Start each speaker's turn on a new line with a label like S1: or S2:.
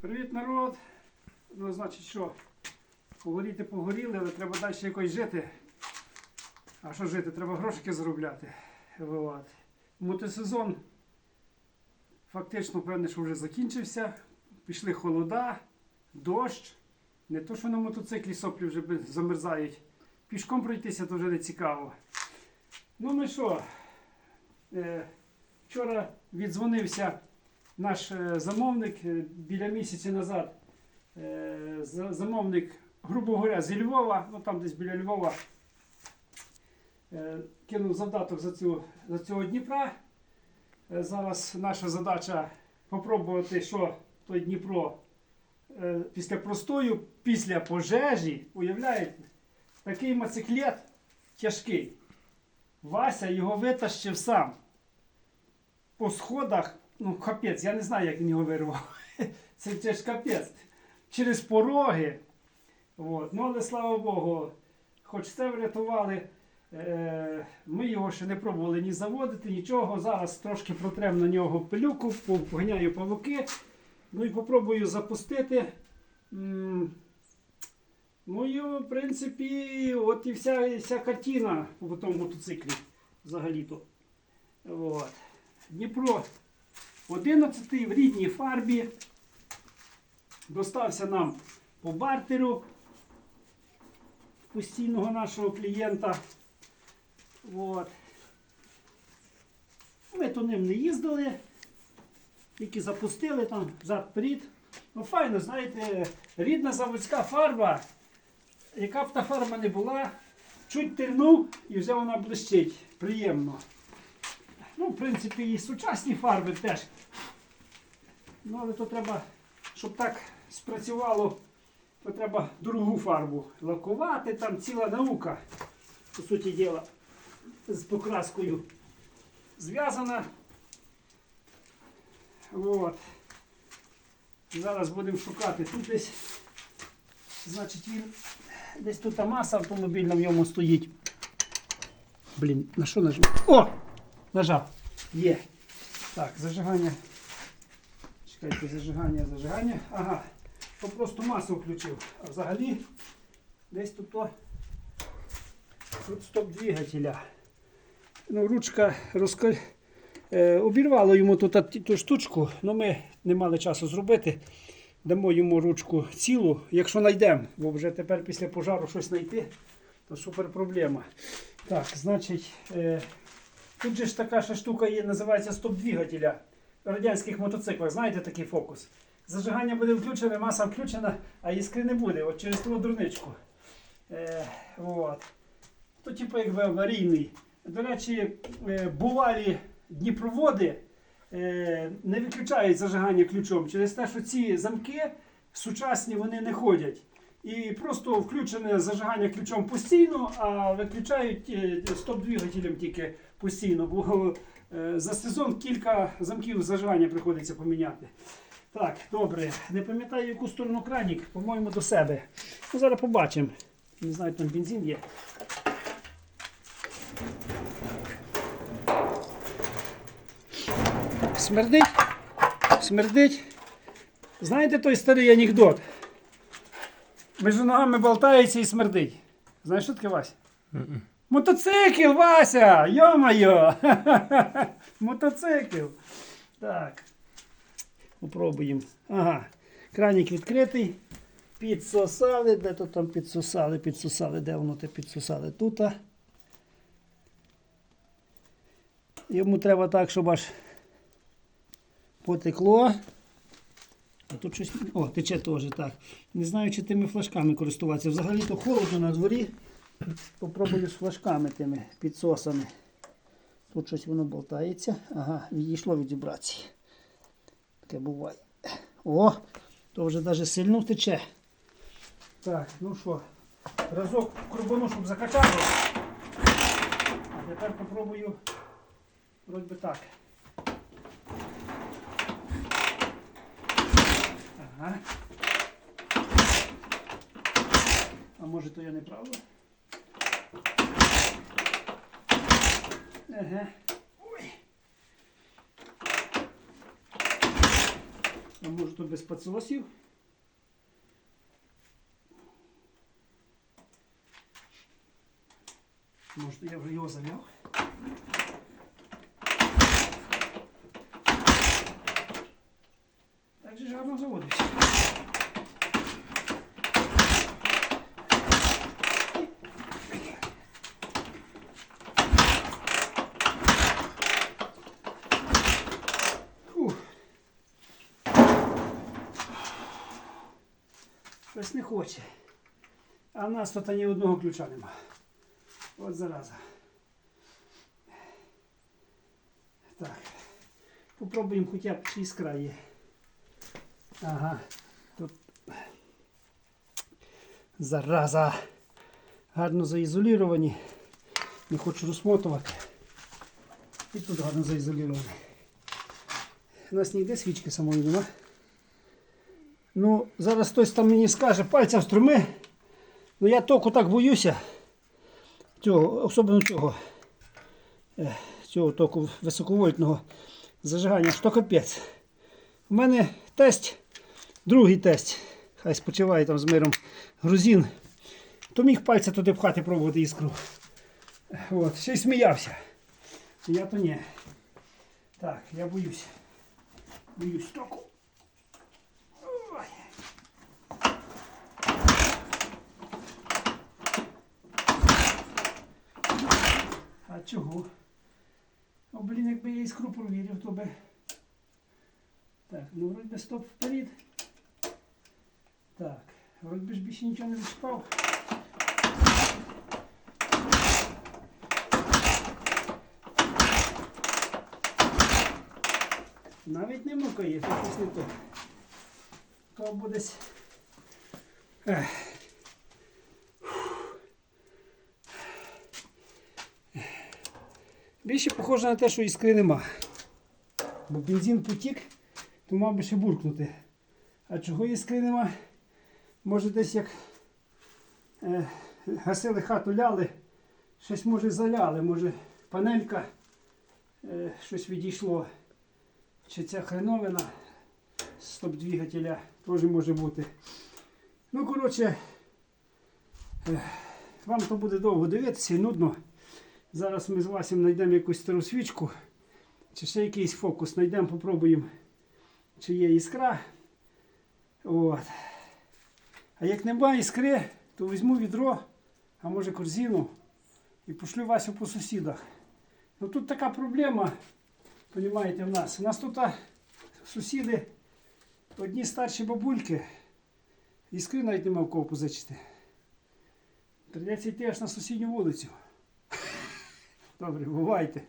S1: Привіт, народ! Ну, значить, що? Погоріти погоріли, але треба далі якось жити. А що жити? Треба грошики заробляти. От. Мотосезон фактично, певне, що вже закінчився. Пішли холода, дощ. Не то, що на мотоциклі соплі вже замерзають. Пішком пройтися то вже не цікаво. Ну ми що? Е, вчора віддзвонився наш е, замовник е, біля місяця назад. е, Замовник, грубо говоря, зі Львова, ну там десь біля Львова, кинув завдаток за, цю, за цього Дніпра. Зараз наша задача попробувати, що той Дніпро після простою, після пожежі, уявляєте, такий моциклет тяжкий. Вася його витащив сам. По сходах, ну капець, я не знаю, як він його вирвав. Це, це ж капець. Через пороги. От. Ну, але слава Богу, хоч це врятували. Е, Ми його ще не пробували ні заводити, нічого. Зараз трошки протрем на нього пилюку, поганяю павуки. Ну і попробую запустити. Ну і в принципі, от і вся, вся картина по тому мотоциклі взагалі-то. От. Дніпро 11 в рідній фарбі. Достався нам по бартеру постійного нашого клієнта. От. Ми то ним не їздили, тільки запустили там взад перед Ну, файно, знаєте, рідна заводська фарба, яка б та фарба не була, чуть тернув і вже вона блищить. Приємно. Ну, в принципі, і сучасні фарби теж. Ну, але то треба, щоб так спрацювало, то треба дорогу фарбу лакувати, там ціла наука, по суті діла, з покраскою зв'язана. От. Зараз будемо шукати. Тут десь, значить, він десь тут маса автомобільна в ньому стоїть. Блін, на що нажав? О! Нажав. Є. Так, зажигання. Чекайте, зажигання, зажигання. Ага. То просто масу включив. А взагалі десь тут то тут стоп двигателя. Ну, ручка розка... е, обірвало йому тут ту штучку, але ми не мали часу зробити. Дамо йому ручку цілу, якщо знайдемо, бо вже тепер після пожару щось знайти, то супер проблема. Так, значить, е, тут же ж така ще штука є, називається стоп-двигателя в радянських мотоциклах. Знаєте такий фокус? Зажигання буде включене, маса включена, а іскри не буде. От через ту дурничку. Е, от. То типу якби аварійний. До речі, е, бувалі дніпроводи е, не виключають зажигання ключом через те, що ці замки сучасні вони не ходять. І просто включене зажигання ключом постійно, а виключають е, стоп-двигателем тільки постійно, бо е, за сезон кілька замків зажигання приходиться поміняти. Так, добре. Не пам'ятаю, яку сторону кранік, по-моєму, до себе. Ну, зараз побачимо. Не знаю, там бензин є. Смердить? Смердить. Знаєте той старий анекдот? Між ногами болтається і смердить. Знаєш, що таке Вася? Мотоцикл, Вася! Йо-моє! Мотоцикл. Так. Попробуємо. Ага. Кранік відкритий. Підсосали. Де то там підсосали, підсосали, де воно те підсосали? Тут. Йому треба так, щоб аж потекло. А тут щось. О, тече теж так. Не знаю, чи тими флажками користуватися. Взагалі то холодно на дворі. Попробую з флажками тими підсосами. Тут щось воно болтається. Ага, відійшло від вібрації. Таке буває. О, то вже навіть сильно втече. Так, ну що, разок крубану, щоб закачало. А тепер попробую вроді так. Ага. А може то я не правда? Ага. Ой. А може то без підсосів. Може, я вже його зав'яв. Так же ж гарно заводився. Щось не хоче. А в нас тут ні одного ключа нема. От зараза. Так. Попробуємо хоча б іскра є. Ага. Тут зараза. Гарно заізоліровані. Не хочу розмотувати. І тут гарно заізоліровані. У нас ніде свічки самої нема. Ну, зараз хтось там мені скаже, пальця вструми. Ну я току так боюся. Цього, особливо цього. е, Цього току високовольтного зажигання, що капець. У мене тесть, другий тесть, хай спочиває там з миром грузин, то міг пальця туди пхати пробувати іскру. От, ще й сміявся. Я то ні. Так, я боюсь. Боюсь току. А чого? О, блін, якби я іскру провірив, то би. Так, ну вроді стоп вперед. Так, вроді ж більше нічого не відчіпав. Навіть не мукає, то щось не то. То буде. Більше похоже на те, що іскри нема. Бо бензин потік, то мав би ще буркнути. А чого іскри нема? Може десь як е, гасили хату ляли, щось може заляли, може панелька е, щось відійшло. Чи ця хреновина стоп-двигателя теж може бути. Ну, коротше, е, вам то буде довго дивитися і нудно. Зараз ми з Васем знайдемо якусь стару свічку, чи ще якийсь фокус знайдемо, попробуємо, чи є іскра. От. А як немає іскри, то візьму відро, а може корзину і пошлю Васю по сусідах. Ну тут така проблема, розумієте, в нас. У нас тут сусіди, одні старші бабульки, іскри навіть нема в кого позичити. Придеться йти аж на сусідню вулицю. Добре, бувайте.